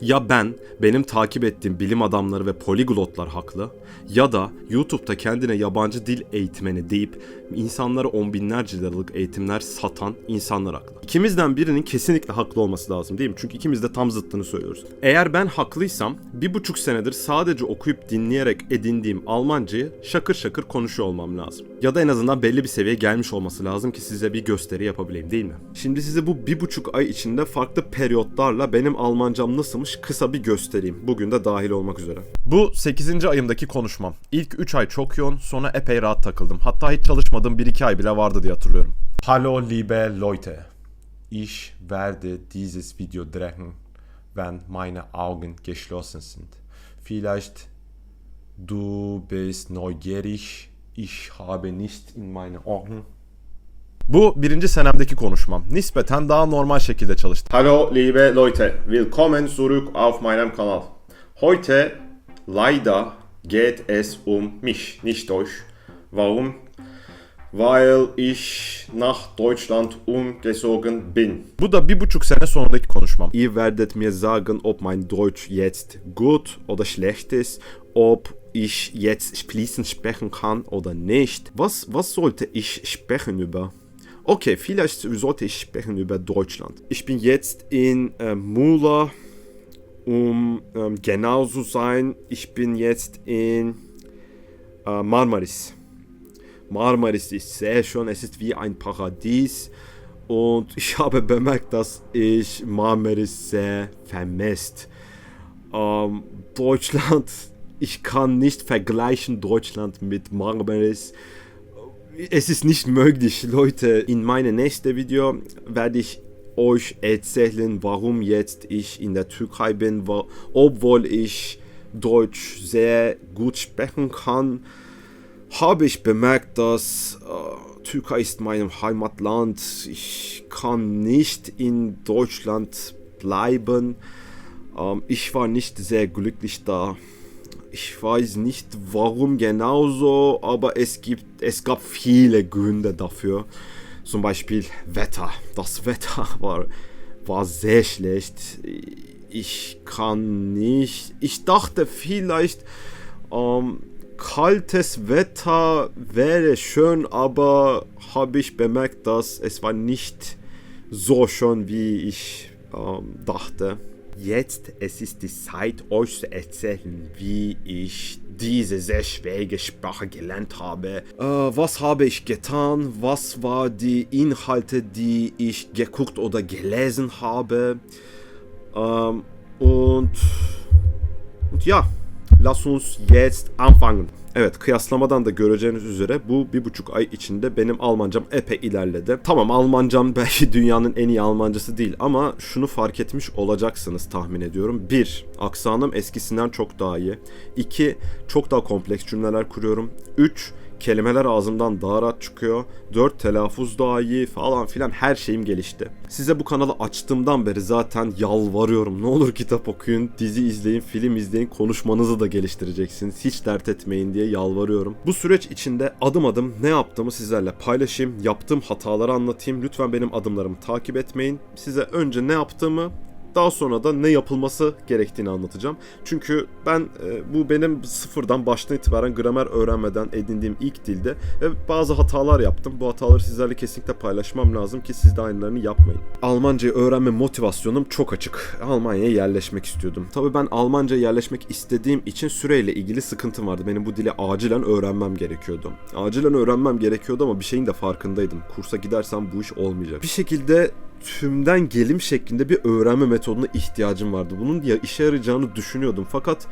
Ya ben, benim takip ettiğim bilim adamları ve poliglotlar haklı ya da YouTube'da kendine yabancı dil eğitmeni deyip insanlara on binlerce liralık eğitimler satan insanlar haklı. İkimizden birinin kesinlikle haklı olması lazım değil mi? Çünkü ikimiz de tam zıttını söylüyoruz. Eğer ben haklıysam bir buçuk senedir sadece okuyup dinleyerek edindiğim Almancayı şakır şakır konuşuyor olmam lazım. Ya da en azından belli bir seviyeye gelmiş olması lazım ki size bir gösteri yapabileyim değil mi? Şimdi size bu bir buçuk ay içinde farklı periyotlarla benim Almancam nasılmış kısa bir göstereyim. Bugün de dahil olmak üzere. Bu 8. ayımdaki konuşmam. İlk 3 ay çok yoğun sonra epey rahat takıldım. Hatta hiç çalışmadığım 1-2 ay bile vardı diye hatırlıyorum. Hallo liebe Leute. Ich werde dieses Video drehen, wenn meine Augen geschlossen sind. Vielleicht du bist neugierig. Ich habe nicht in meine Augen bu birinci senemdeki konuşmam. Nispeten daha normal şekilde çalıştım. Hallo liebe Leute, willkommen zurück auf meinem Kanal. Heute leider geht es um mich, nicht euch. Warum? Weil ich nach Deutschland umgezogen bin. Bu da bir buçuk sene sonraki konuşmam. Ihr werdet mir sagen, ob mein Deutsch jetzt gut oder schlecht ist, ob ich jetzt fließend sprechen kann oder nicht. Was, was sollte ich sprechen über? Okay, vielleicht sollte ich sprechen über Deutschland. Ich bin jetzt in äh, Mula, um ähm, genau zu sein. Ich bin jetzt in äh, Marmaris. Marmaris ist sehr schön, es ist wie ein Paradies. Und ich habe bemerkt, dass ich Marmaris sehr vermisst. Ähm, Deutschland, ich kann nicht vergleichen Deutschland mit Marmaris es ist nicht möglich, Leute. In meinem nächsten Video werde ich euch erzählen, warum jetzt ich in der Türkei bin, wo, obwohl ich Deutsch sehr gut sprechen kann. Habe ich bemerkt, dass äh, Türkei ist mein Heimatland. Ich kann nicht in Deutschland bleiben. Ähm, ich war nicht sehr glücklich da. Ich weiß nicht warum genauso, aber es gibt, es gab viele Gründe dafür. Zum Beispiel Wetter. Das Wetter war, war sehr schlecht. Ich kann nicht. Ich dachte vielleicht, ähm, kaltes Wetter wäre schön, aber habe ich bemerkt, dass es war nicht so schön, wie ich ähm, dachte. Jetzt es ist die Zeit, euch zu erzählen, wie ich diese sehr schwierige Sprache gelernt habe. Äh, was habe ich getan? Was waren die Inhalte, die ich geguckt oder gelesen habe? Ähm, und, und ja, lass uns jetzt anfangen. Evet kıyaslamadan da göreceğiniz üzere bu bir buçuk ay içinde benim Almancam epey ilerledi. Tamam Almancam belki dünyanın en iyi Almancası değil ama şunu fark etmiş olacaksınız tahmin ediyorum. Bir, aksanım eskisinden çok daha iyi. İki, çok daha kompleks cümleler kuruyorum. Üç, kelimeler ağzımdan daha rahat çıkıyor. 4 telaffuz daha iyi falan filan her şeyim gelişti. Size bu kanalı açtığımdan beri zaten yalvarıyorum. Ne olur kitap okuyun, dizi izleyin, film izleyin, konuşmanızı da geliştireceksiniz. Hiç dert etmeyin diye yalvarıyorum. Bu süreç içinde adım adım ne yaptığımı sizlerle paylaşayım. Yaptığım hataları anlatayım. Lütfen benim adımlarımı takip etmeyin. Size önce ne yaptığımı daha sonra da ne yapılması gerektiğini anlatacağım. Çünkü ben e, bu benim sıfırdan baştan itibaren gramer öğrenmeden edindiğim ilk dilde ve bazı hatalar yaptım. Bu hataları sizlerle kesinlikle paylaşmam lazım ki siz de aynılarını yapmayın. Almancayı öğrenme motivasyonum çok açık. Almanya'ya yerleşmek istiyordum. Tabii ben Almanca'ya yerleşmek istediğim için süreyle ilgili sıkıntım vardı. Benim bu dili acilen öğrenmem gerekiyordu. Acilen öğrenmem gerekiyordu ama bir şeyin de farkındaydım. Kursa gidersem bu iş olmayacak. Bir şekilde tümden gelim şeklinde bir öğrenme metoduna ihtiyacım vardı. Bunun ya işe yarayacağını düşünüyordum fakat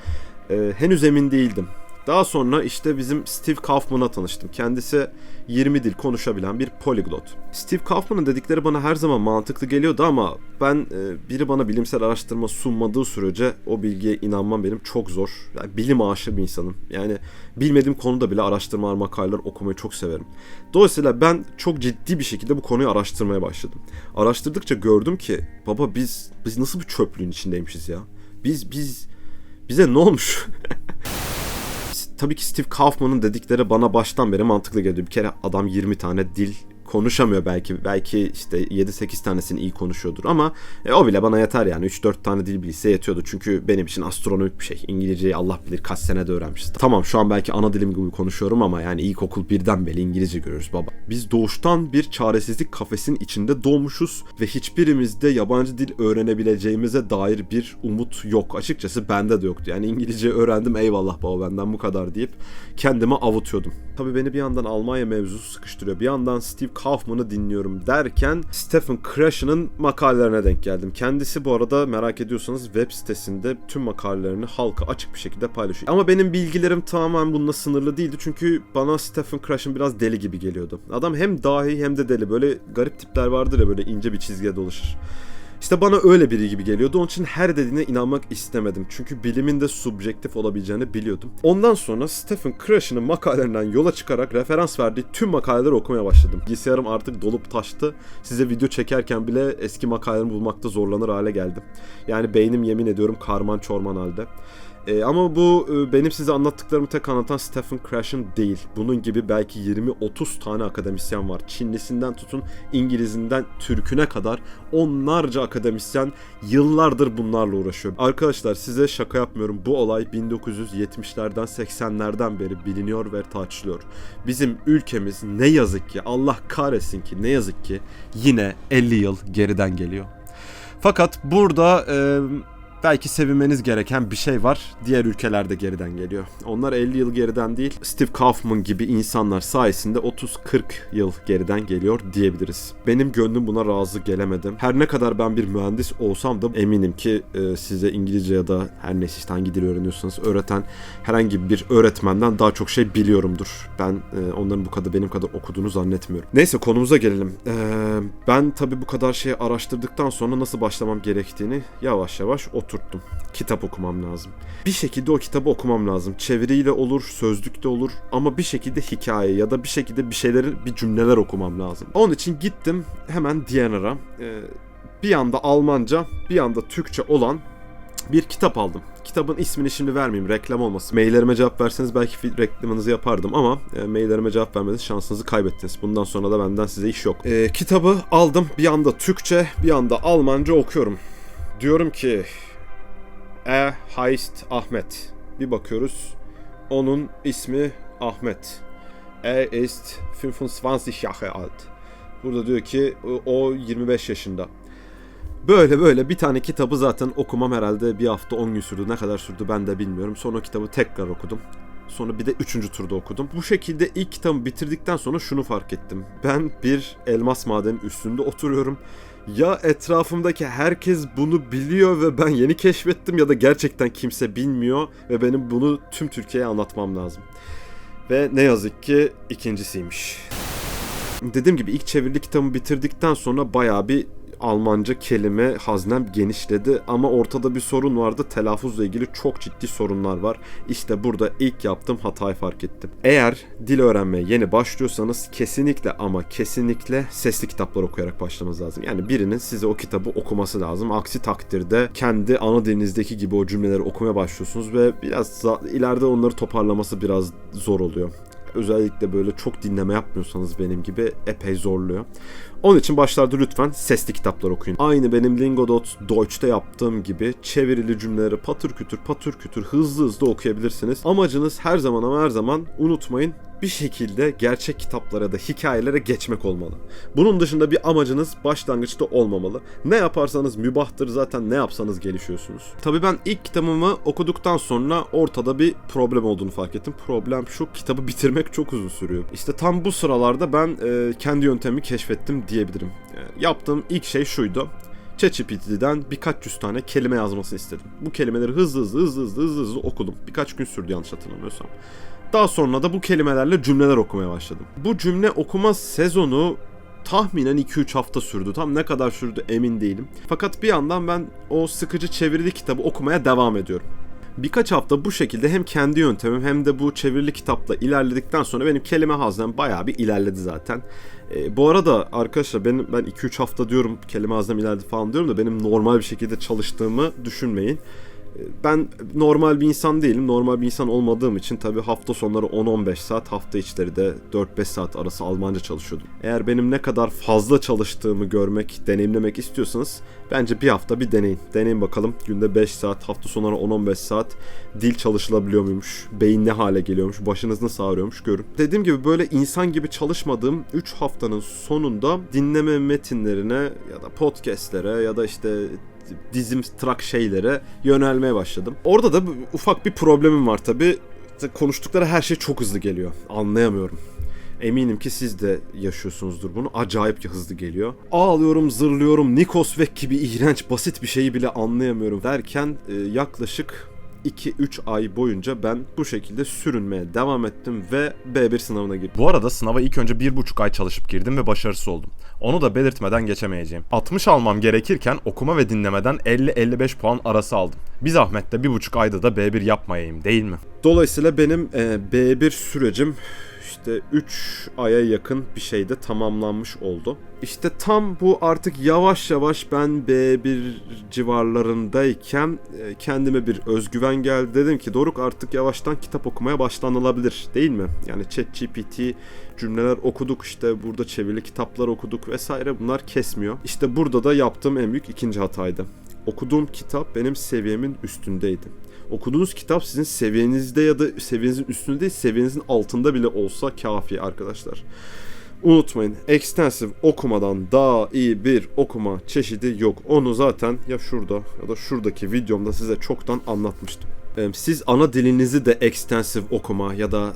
e, henüz emin değildim. Daha sonra işte bizim Steve Kaufman'la tanıştım. Kendisi 20 dil konuşabilen bir poliglot. Steve Kaufman'ın dedikleri bana her zaman mantıklı geliyordu ama ben e, biri bana bilimsel araştırma sunmadığı sürece o bilgiye inanmam benim çok zor. Yani bilim aşığı bir insanım. Yani bilmediğim konuda bile araştırma makaleler okumayı çok severim. Dolayısıyla ben çok ciddi bir şekilde bu konuyu araştırmaya başladım. Araştırdıkça gördüm ki baba biz biz nasıl bir çöplüğün içindeymişiz ya. Biz biz bize ne olmuş? tabii ki Steve Kaufman'ın dedikleri bana baştan beri mantıklı geliyor. Bir kere adam 20 tane dil konuşamıyor belki. Belki işte 7-8 tanesini iyi konuşuyordur ama e, o bile bana yeter yani. 3-4 tane dil bilse yetiyordu. Çünkü benim için astronomik bir şey. İngilizceyi Allah bilir kaç senede öğrenmişiz. Tamam şu an belki ana dilim gibi konuşuyorum ama yani ilkokul birden beri İngilizce görüyoruz baba. Biz doğuştan bir çaresizlik kafesinin içinde doğmuşuz ve hiçbirimizde yabancı dil öğrenebileceğimize dair bir umut yok. Açıkçası bende de yoktu. Yani İngilizce öğrendim eyvallah baba benden bu kadar deyip kendimi avutuyordum. Tabii beni bir yandan Almanya mevzusu sıkıştırıyor. Bir yandan Steve Kaufman'ı dinliyorum derken Stephen Krashen'ın makalelerine denk geldim. Kendisi bu arada merak ediyorsanız web sitesinde tüm makalelerini halka açık bir şekilde paylaşıyor. Ama benim bilgilerim tamamen bununla sınırlı değildi. Çünkü bana Stephen Krashen biraz deli gibi geliyordu. Adam hem dahi hem de deli. Böyle garip tipler vardır ya böyle ince bir çizgiye dolaşır. İşte bana öyle biri gibi geliyordu. Onun için her dediğine inanmak istemedim. Çünkü bilimin de subjektif olabileceğini biliyordum. Ondan sonra Stephen Krashen'ın makalelerinden yola çıkarak referans verdiği tüm makaleleri okumaya başladım. Bilgisayarım artık dolup taştı. Size video çekerken bile eski makalelerimi bulmakta zorlanır hale geldim. Yani beynim yemin ediyorum karman çorman halde. Ee, ama bu e, benim size anlattıklarımı tek anlatan Stephen Krashen değil. Bunun gibi belki 20-30 tane akademisyen var. Çinlisinden tutun İngilizinden Türküne kadar onlarca akademisyen yıllardır bunlarla uğraşıyor. Arkadaşlar size şaka yapmıyorum. Bu olay 1970'lerden 80'lerden beri biliniyor ve tartışılıyor. Bizim ülkemiz ne yazık ki Allah kahretsin ki ne yazık ki yine 50 yıl geriden geliyor. Fakat burada e, belki sevinmeniz gereken bir şey var. Diğer ülkelerde geriden geliyor. Onlar 50 yıl geriden değil, Steve Kaufman gibi insanlar sayesinde 30-40 yıl geriden geliyor diyebiliriz. Benim gönlüm buna razı gelemedim. Her ne kadar ben bir mühendis olsam da eminim ki e, size İngilizce ya da her neyse işte hangi dil öğreniyorsanız öğreten herhangi bir öğretmenden daha çok şey biliyorumdur. Ben e, onların bu kadar benim kadar okuduğunu zannetmiyorum. Neyse konumuza gelelim. E, ben tabii bu kadar şeyi araştırdıktan sonra nasıl başlamam gerektiğini yavaş yavaş oturttum. Kitap okumam lazım. Bir şekilde o kitabı okumam lazım. Çeviriyle olur, sözlükte olur ama bir şekilde hikaye ya da bir şekilde bir şeyleri, bir cümleler okumam lazım. Onun için gittim hemen Diyanar'a. E, bir yanda Almanca, bir yanda Türkçe olan bir kitap aldım. Kitabın ismini şimdi vermeyeyim reklam olmasın. Maillerime cevap verseniz belki reklamınızı yapardım ama e, maillerime cevap vermeniz şansınızı kaybettiniz. Bundan sonra da benden size iş yok. E, kitabı aldım bir anda Türkçe bir anda Almanca okuyorum. Diyorum ki E heißt Ahmet. Bir bakıyoruz. Onun ismi Ahmet. Er ist 25 Jahre alt. Burada diyor ki o 25 yaşında. Böyle böyle bir tane kitabı zaten okumam herhalde bir hafta 10 gün sürdü. Ne kadar sürdü ben de bilmiyorum. Sonra kitabı tekrar okudum. Sonra bir de üçüncü turda okudum. Bu şekilde ilk kitabı bitirdikten sonra şunu fark ettim. Ben bir elmas madenin üstünde oturuyorum. Ya etrafımdaki herkes bunu biliyor ve ben yeni keşfettim ya da gerçekten kimse bilmiyor ve benim bunu tüm Türkiye'ye anlatmam lazım. Ve ne yazık ki ikincisiymiş. Dediğim gibi ilk çevirili kitabımı bitirdikten sonra bayağı bir Almanca kelime haznem genişledi ama ortada bir sorun vardı. Telaffuzla ilgili çok ciddi sorunlar var. İşte burada ilk yaptığım hatayı fark ettim. Eğer dil öğrenmeye yeni başlıyorsanız kesinlikle ama kesinlikle sesli kitaplar okuyarak başlamanız lazım. Yani birinin size o kitabı okuması lazım. Aksi takdirde kendi ana dilinizdeki gibi o cümleleri okumaya başlıyorsunuz ve biraz ileride onları toparlaması biraz zor oluyor özellikle böyle çok dinleme yapmıyorsanız benim gibi epey zorluyor. Onun için başlarda lütfen sesli kitaplar okuyun. Aynı benim Lingodot Deutsch'te yaptığım gibi çevirili cümleleri patır kütür patır kütür hızlı hızlı okuyabilirsiniz. Amacınız her zaman ama her zaman unutmayın bir şekilde gerçek kitaplara da hikayelere geçmek olmalı. Bunun dışında bir amacınız başlangıçta olmamalı. Ne yaparsanız mübahtır zaten ne yapsanız gelişiyorsunuz. Tabii ben ilk kitabımı okuduktan sonra ortada bir problem olduğunu fark ettim. Problem şu kitabı bitirmek çok uzun sürüyor. İşte tam bu sıralarda ben e, kendi yöntemimi keşfettim diyebilirim. Yani yaptığım ilk şey şuydu. ChatGPT'den birkaç yüz tane kelime yazmasını istedim. Bu kelimeleri hızlı hızlı hızlı hızlı hızlı, hızlı okudum. Birkaç gün sürdü yanlış hatırlamıyorsam. Daha sonra da bu kelimelerle cümleler okumaya başladım. Bu cümle okuma sezonu tahminen 2-3 hafta sürdü. Tam ne kadar sürdü emin değilim. Fakat bir yandan ben o sıkıcı çevirili kitabı okumaya devam ediyorum. Birkaç hafta bu şekilde hem kendi yöntemim hem de bu çevirili kitapla ilerledikten sonra benim kelime haznem bayağı bir ilerledi zaten. E, bu arada arkadaşlar benim ben 2-3 hafta diyorum kelime haznem ilerledi falan diyorum da benim normal bir şekilde çalıştığımı düşünmeyin. Ben normal bir insan değilim. Normal bir insan olmadığım için tabii hafta sonları 10-15 saat, hafta içleri de 4-5 saat arası Almanca çalışıyordum. Eğer benim ne kadar fazla çalıştığımı görmek, deneyimlemek istiyorsanız bence bir hafta bir deneyin. Deneyin bakalım günde 5 saat, hafta sonları 10-15 saat dil çalışılabiliyor muymuş, beyin ne hale geliyormuş, başınız nasıl ağrıyormuş görün. Dediğim gibi böyle insan gibi çalışmadığım 3 haftanın sonunda dinleme metinlerine ya da podcastlere ya da işte dizim trak şeylere yönelmeye başladım. Orada da ufak bir problemim var tabi. Konuştukları her şey çok hızlı geliyor. Anlayamıyorum. Eminim ki siz de yaşıyorsunuzdur bunu. Acayip hızlı geliyor. Ağlıyorum, zırlıyorum. Nikos ve gibi iğrenç, basit bir şeyi bile anlayamıyorum derken e, yaklaşık 2-3 ay boyunca ben bu şekilde sürünmeye devam ettim ve B1 sınavına girdim. Bu arada sınava ilk önce 1,5 ay çalışıp girdim ve başarısız oldum. Onu da belirtmeden geçemeyeceğim. 60 almam gerekirken okuma ve dinlemeden 50-55 puan arası aldım. Bir zahmet de 1,5 ayda da B1 yapmayayım değil mi? Dolayısıyla benim e, B1 sürecim işte 3 aya yakın bir şeyde tamamlanmış oldu. İşte tam bu artık yavaş yavaş ben B1 civarlarındayken e, kendime bir özgüven geldi. Dedim ki Doruk artık yavaştan kitap okumaya başlanılabilir değil mi? Yani ChatGPT cümleler okuduk işte burada çevirili kitaplar okuduk vesaire bunlar kesmiyor. İşte burada da yaptığım en büyük ikinci hataydı. Okuduğum kitap benim seviyemin üstündeydi okuduğunuz kitap sizin seviyenizde ya da seviyenizin üstünde değil, seviyenizin altında bile olsa kafi arkadaşlar. Unutmayın extensive okumadan daha iyi bir okuma çeşidi yok. Onu zaten ya şurada ya da şuradaki videomda size çoktan anlatmıştım. Siz ana dilinizi de extensive okuma ya da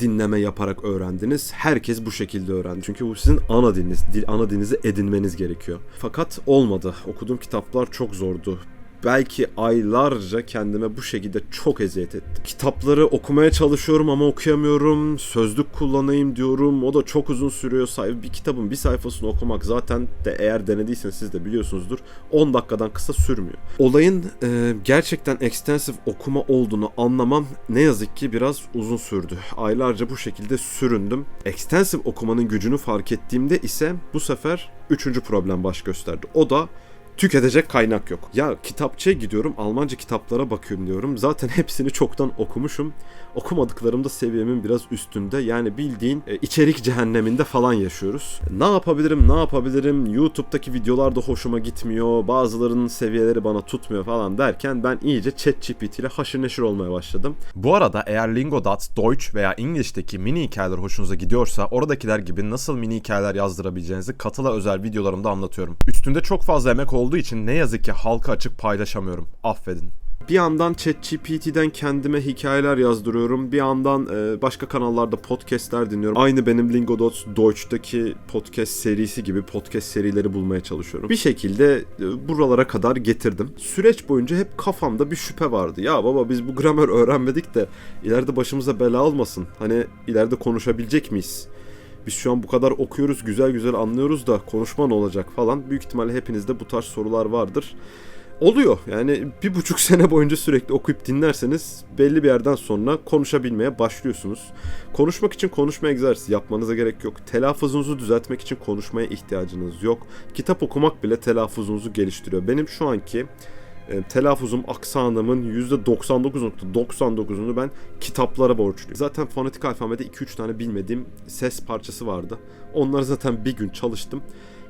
dinleme yaparak öğrendiniz. Herkes bu şekilde öğrendi. Çünkü bu sizin ana diliniz. Dil, ana dilinizi edinmeniz gerekiyor. Fakat olmadı. Okuduğum kitaplar çok zordu belki aylarca kendime bu şekilde çok eziyet ettim. Kitapları okumaya çalışıyorum ama okuyamıyorum. Sözlük kullanayım diyorum. O da çok uzun sürüyor. Sayfa bir kitabın bir sayfasını okumak zaten de eğer denediyseniz siz de biliyorsunuzdur. 10 dakikadan kısa sürmüyor. Olayın e, gerçekten extensive okuma olduğunu anlamam ne yazık ki biraz uzun sürdü. Aylarca bu şekilde süründüm. Extensive okumanın gücünü fark ettiğimde ise bu sefer üçüncü problem baş gösterdi. O da tüketecek kaynak yok. Ya kitapçıya gidiyorum Almanca kitaplara bakıyorum diyorum. Zaten hepsini çoktan okumuşum. Okumadıklarım da seviyemin biraz üstünde. Yani bildiğin e, içerik cehenneminde falan yaşıyoruz. Ne yapabilirim ne yapabilirim YouTube'daki videolar da hoşuma gitmiyor. Bazılarının seviyeleri bana tutmuyor falan derken ben iyice ChatGPT ile haşır neşir olmaya başladım. Bu arada eğer Lingodat, Deutsch veya English'teki mini hikayeler hoşunuza gidiyorsa oradakiler gibi nasıl mini hikayeler yazdırabileceğinizi katıla özel videolarımda anlatıyorum. Üstünde çok fazla emek olduğu için ne yazık ki halka açık paylaşamıyorum. Affedin. Bir yandan ChatGPT'den kendime hikayeler yazdırıyorum. Bir yandan e, başka kanallarda podcastler dinliyorum. Aynı benim Lingodots Deutsch'taki podcast serisi gibi podcast serileri bulmaya çalışıyorum. Bir şekilde e, buralara kadar getirdim. Süreç boyunca hep kafamda bir şüphe vardı. Ya baba biz bu gramer öğrenmedik de ileride başımıza bela olmasın. Hani ileride konuşabilecek miyiz? Biz şu an bu kadar okuyoruz, güzel güzel anlıyoruz da konuşma ne olacak falan. Büyük ihtimalle hepinizde bu tarz sorular vardır. Oluyor yani bir buçuk sene boyunca sürekli okuyup dinlerseniz belli bir yerden sonra konuşabilmeye başlıyorsunuz. Konuşmak için konuşma egzersizi yapmanıza gerek yok. Telaffuzunuzu düzeltmek için konuşmaya ihtiyacınız yok. Kitap okumak bile telaffuzunuzu geliştiriyor. Benim şu anki e, telaffuzum, aksanımın %99.99'unu ben kitaplara borçluyum. Zaten fonetik alfabede 2-3 tane bilmediğim ses parçası vardı. Onları zaten bir gün çalıştım.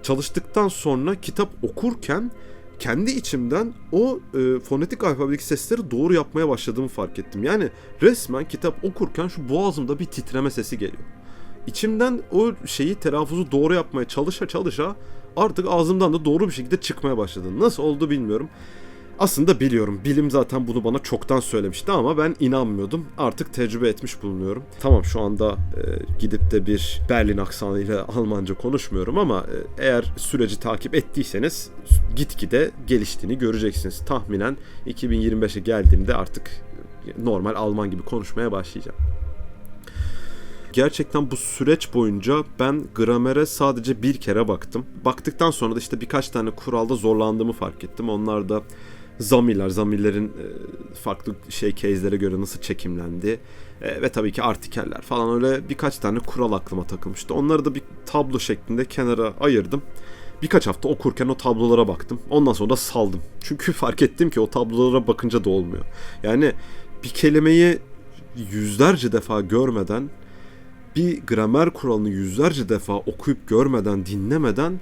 Çalıştıktan sonra kitap okurken kendi içimden o e, fonetik alfabedeki sesleri doğru yapmaya başladığımı fark ettim. Yani resmen kitap okurken şu boğazımda bir titreme sesi geliyor. İçimden o şeyi telaffuzu doğru yapmaya çalışa çalışa artık ağzımdan da doğru bir şekilde çıkmaya başladı. Nasıl oldu bilmiyorum. Aslında biliyorum. Bilim zaten bunu bana çoktan söylemişti ama ben inanmıyordum. Artık tecrübe etmiş bulunuyorum. Tamam şu anda e, gidip de bir Berlin aksanıyla Almanca konuşmuyorum ama e, eğer süreci takip ettiyseniz gitgide geliştiğini göreceksiniz. Tahminen 2025'e geldiğimde artık normal Alman gibi konuşmaya başlayacağım gerçekten bu süreç boyunca ben gramere sadece bir kere baktım. Baktıktan sonra da işte birkaç tane kuralda zorlandığımı fark ettim. Onlar da zamirler, zamirlerin e, farklı şey case'lere göre nasıl çekimlendi e, ve tabii ki artikeller falan öyle birkaç tane kural aklıma takılmıştı. Onları da bir tablo şeklinde kenara ayırdım. Birkaç hafta okurken o tablolara baktım. Ondan sonra da saldım. Çünkü fark ettim ki o tablolara bakınca da olmuyor. Yani bir kelimeyi yüzlerce defa görmeden, bir gramer kuralını yüzlerce defa okuyup görmeden, dinlemeden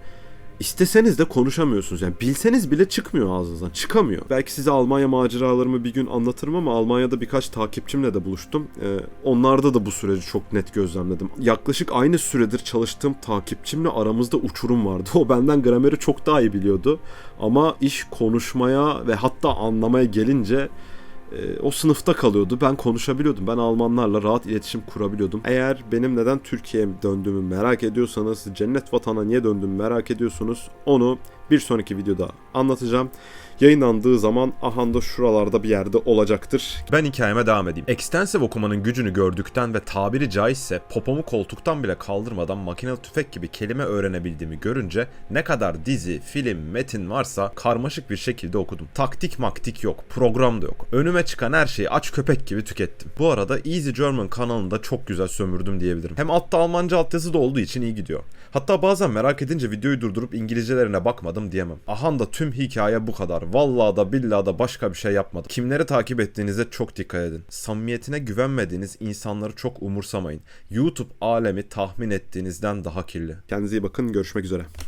isteseniz de konuşamıyorsunuz. Yani bilseniz bile çıkmıyor ağzınızdan. Çıkamıyor. Belki size Almanya maceralarımı bir gün anlatırım ama Almanya'da birkaç takipçimle de buluştum. Ee, onlarda da bu süreci çok net gözlemledim. Yaklaşık aynı süredir çalıştığım takipçimle aramızda uçurum vardı. O benden grameri çok daha iyi biliyordu. Ama iş konuşmaya ve hatta anlamaya gelince e, o sınıfta kalıyordu. Ben konuşabiliyordum. Ben Almanlarla rahat iletişim kurabiliyordum. Eğer benim neden Türkiye'ye döndüğümü merak ediyorsanız, cennet vatana niye döndüğümü merak ediyorsunuz, onu bir sonraki videoda anlatacağım. Yayınlandığı zaman ahanda şuralarda bir yerde olacaktır. Ben hikayeme devam edeyim. Extensive okumanın gücünü gördükten ve tabiri caizse popomu koltuktan bile kaldırmadan makinalı tüfek gibi kelime öğrenebildiğimi görünce ne kadar dizi, film, metin varsa karmaşık bir şekilde okudum. Taktik maktik yok, program da yok. Önüme çıkan her şeyi aç köpek gibi tükettim. Bu arada Easy German kanalında çok güzel sömürdüm diyebilirim. Hem altta Almanca altyazı da olduğu için iyi gidiyor. Hatta bazen merak edince videoyu durdurup İngilizcelerine bakmadım diyemem. Ahanda tüm hikaye bu kadar. Vallahi da billahi da başka bir şey yapmadım. Kimleri takip ettiğinize çok dikkat edin. Samimiyetine güvenmediğiniz insanları çok umursamayın. YouTube alemi tahmin ettiğinizden daha kirli. Kendinize iyi bakın. Görüşmek üzere.